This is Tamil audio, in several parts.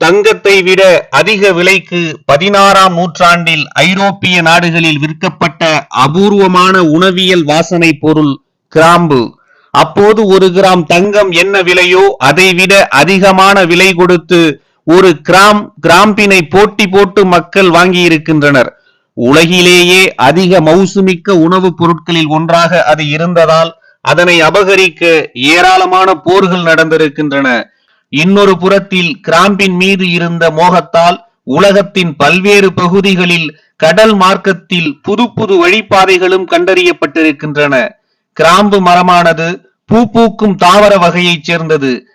தங்கத்தை விட அதிக விலைக்கு பதினாறாம் நூற்றாண்டில் ஐரோப்பிய நாடுகளில் விற்கப்பட்ட அபூர்வமான உணவியல் வாசனை பொருள் கிராம்பு. அப்போது ஒரு கிராம் தங்கம் என்ன விலையோ அதைவிட அதிகமான விலை கொடுத்து ஒரு கிராம் கிராம்பினை போட்டி போட்டு மக்கள் வாங்கியிருக்கின்றனர். உலகிலேயே அதிக மௌசுமிக்க உணவுப் பொருட்களில் ஒன்றாக அது இருந்ததால் அதனை அபகரிக்க ஏராளமான போர்கள் நடந்திருக்கின்றன. இன்னொரு புறத்தில் கிராம்பின் மீது இருந்த மோகத்தால் உலகத்தின் பல்வேறு பகுதிகளில் கடல் மார்க்கத்தில் புது புது வழிப்பாதைகளும் கண்டறியப்பட்டிருக்கின்றன. கிராம்பு மரமானது பூ பூக்கும் தாவர வகையைச் சேர்ந்தது.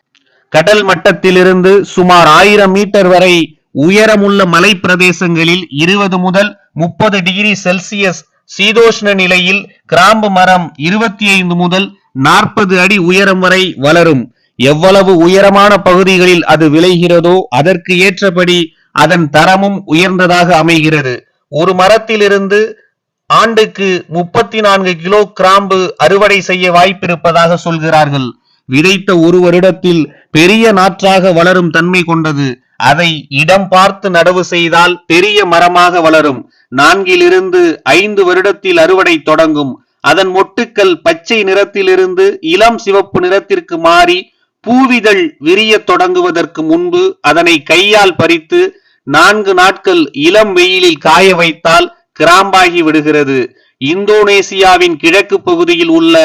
கடல் மட்டத்திலிருந்து சுமார் ஆயிரம் மீட்டர் வரை உயரமுள்ள மலை பிரதேசங்களில் இருபது முதல் முப்பது டிகிரி செல்சியஸ் சீதோஷ்ண நிலையில் கிராம்பு மரம் இருபத்தி ஐந்து முதல் நாற்பது அடி உயரம் வரை வளரும். எவ்வளவு உயரமான பகுதிகளில் அது விளைகிறதோ அதற்கு ஏற்றபடி அதன் தரமும் உயர்ந்ததாக அமைகிறது. ஒரு மரத்திலிருந்து ஆண்டுக்கு முப்பத்தி நான்கு கிலோ கிராம்பு அறுவடை செய்ய வாய்ப்பிருப்பதாக சொல்கிறார்கள். விதைத்த ஒரு வருடத்தில் பெரிய நாற்றாக வளரும் தன்மை கொண்டது. அதை இடம் பார்த்து நடவு செய்தால் பெரிய மரமாக வளரும். நான்கிலிருந்து ஐந்து வருடத்தில் அறுவடை தொடங்கும். அதன் மொட்டுக்கள் பச்சை நிறத்திலிருந்து இளம் சிவப்பு நிறத்திற்கு மாறி பூவிதழ் விரியத் தொடங்குவதற்கு முன்பு அதனை கையால் பறித்து நான்கு நாட்கள் இளம் வெயிலில் காய வைத்தால் கிராம்பாகி விடுகிறது. இந்தோனேசியாவின் கிழக்கு பகுதியில் உள்ள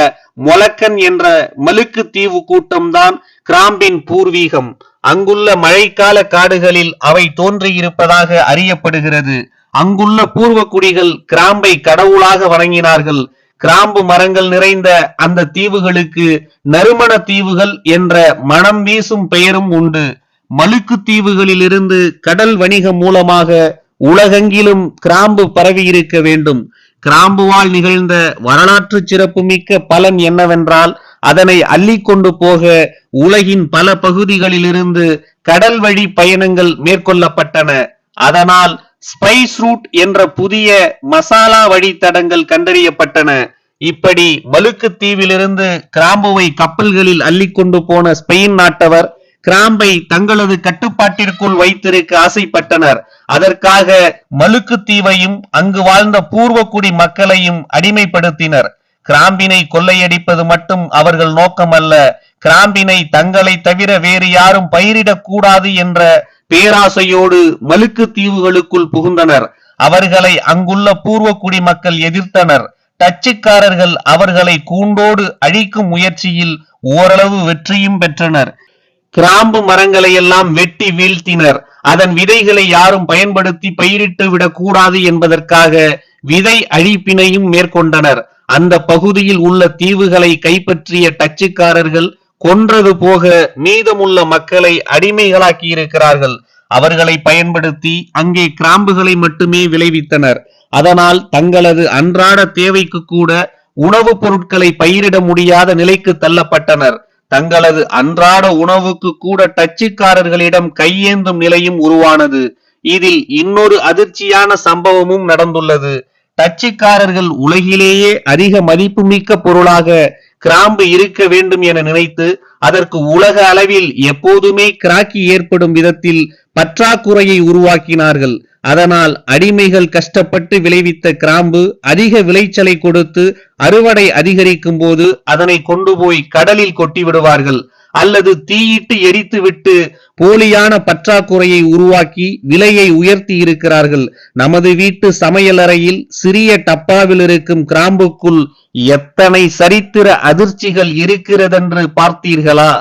மொலக்கன் என்ற மலுக்கு தீவு கூட்டம்தான் கிராம்பின் பூர்வீகம். அங்குள்ள மழைக்கால காடுகளில் அவை தோன்றியிருப்பதாக அறியப்படுகிறது. அங்குள்ள பூர்வக்குடிகள் கிராம்பை கடவுளாக வணங்கினார்கள். கிராம்பு மரங்கள் நிறைந்த அந்த தீவுகளுக்கு நறுமண தீவுகள் என்ற மனம் வீசும் பெயரும் உண்டு. மலுக்கு தீவுகளிலிருந்து கடல் வணிகம் மூலமாக உலகெங்கிலும் கிராம்பு பரவி இருக்க வேண்டும். கிராம்புவால் நிகழ்ந்த வரலாற்று சிறப்புமிக்க பலன் என்னவென்றால் அதனை அள்ளிக்கொண்டு போக உலகின் பல பகுதிகளிலிருந்து கடல் வழி பயணங்கள் மேற்கொள்ளப்பட்டன. அதனால் ஸ்பைஸ் ரூட் என்ற புதிய மசாலா வழித்தடங்கள் கண்டறியப்பட்டன. இப்படி மலுக்கு தீவிலிருந்து கிராம்புவை கப்பல்களில் அள்ளிக்கொண்டு போன ஸ்பெயின் நாட்டவர் கிராம்பை தங்களது கட்டுப்பாட்டிற்குள் வைத்திருக்க ஆசைப்பட்டனர். அதற்காக மலுக்கு தீவையும் அங்கு வாழ்ந்த பூர்வக்குடி மக்களையும் அடிமைப்படுத்தினர். கிராம்பினை கொள்ளையடிப்பது மட்டும் அவர்கள் நோக்கமல்ல. கிராம்பினை தங்களை தவிர வேறு யாரும் பயிரிடக்கூடாது என்ற பேராசையோடு மலுக்கு தீவுகளுக்குள் புகுந்தனர். அவர்களை அங்குள்ள பூர்வக்குடி மக்கள் எதிர்த்தனர். டச்சுக்காரர்கள் அவர்களை கூண்டோடு அழிக்கும் முயற்சியில் ஓரளவு வெற்றியும் பெற்றனர். கிராம்பு மரங்களை எல்லாம் வெட்டி வீழ்த்தினர். அதன் விதைகளை யாரும் பயன்படுத்தி பயிரிட்டு விடக்கூடாது என்பதற்காக விதை அழிப்பினையும் மேற்கொண்டனர். அந்த பகுதியில் உள்ள தீவுகளை கைப்பற்றிய டச்சுக்காரர்கள் கொன்றது போக மீதமுள்ள மக்களை அடிமைகளாக்கி இருக்கிறார்கள். அவர்களை பயன்படுத்தி அங்கே கிராம்புகளை மட்டுமே விளைவித்தனர். அதனால் தங்களது அன்றாட தேவைக்கு கூட உணவுப் பொருட்களை பயிரிட முடியாத நிலைக்கு தள்ளப்பட்டனர். தங்களது அன்றாட உணவுக்கு கூட டச்சுக்காரர்களிடம் கையேந்தும் நிலையும் உருவானது. இதில் இன்னொரு அதிர்ச்சியான சம்பவமும் நடந்துள்ளது. டச்சுக்காரர்கள் உலகிலேயே அதிக மதிப்புமிக்க பொருளாக கிராம்பு இருக்க வேண்டும் என நினைத்து அதற்கு உலக அளவில் எப்போதுமே கிராக்கி ஏற்படும் விதத்தில் பற்றாக்குறையை உருவாக்கினார்கள். அதனால் அடிமைகள் கஷ்டப்பட்டு விளைவித்த கிராம்பு அதிக விளைச்சலை கொடுத்து அறுவடை அதிகரிக்கும் போது அதனை கொண்டு போய் கடலில் கொட்டி விடுவார்கள். அல்லது தீயிட்டு எரித்து விட்டு போலியான பற்றாக்குறையை உருவாக்கி விலையை உயர்த்தி இருக்கிறார்கள். நமது வீட்டு சமையலறையில் சிறிய டப்பாவில் இருக்கும் கிராம்புக்குள் எத்தனை சரித்திர அதிர்ச்சிகள் இருக்கிறதென்று பார்த்தீர்களா?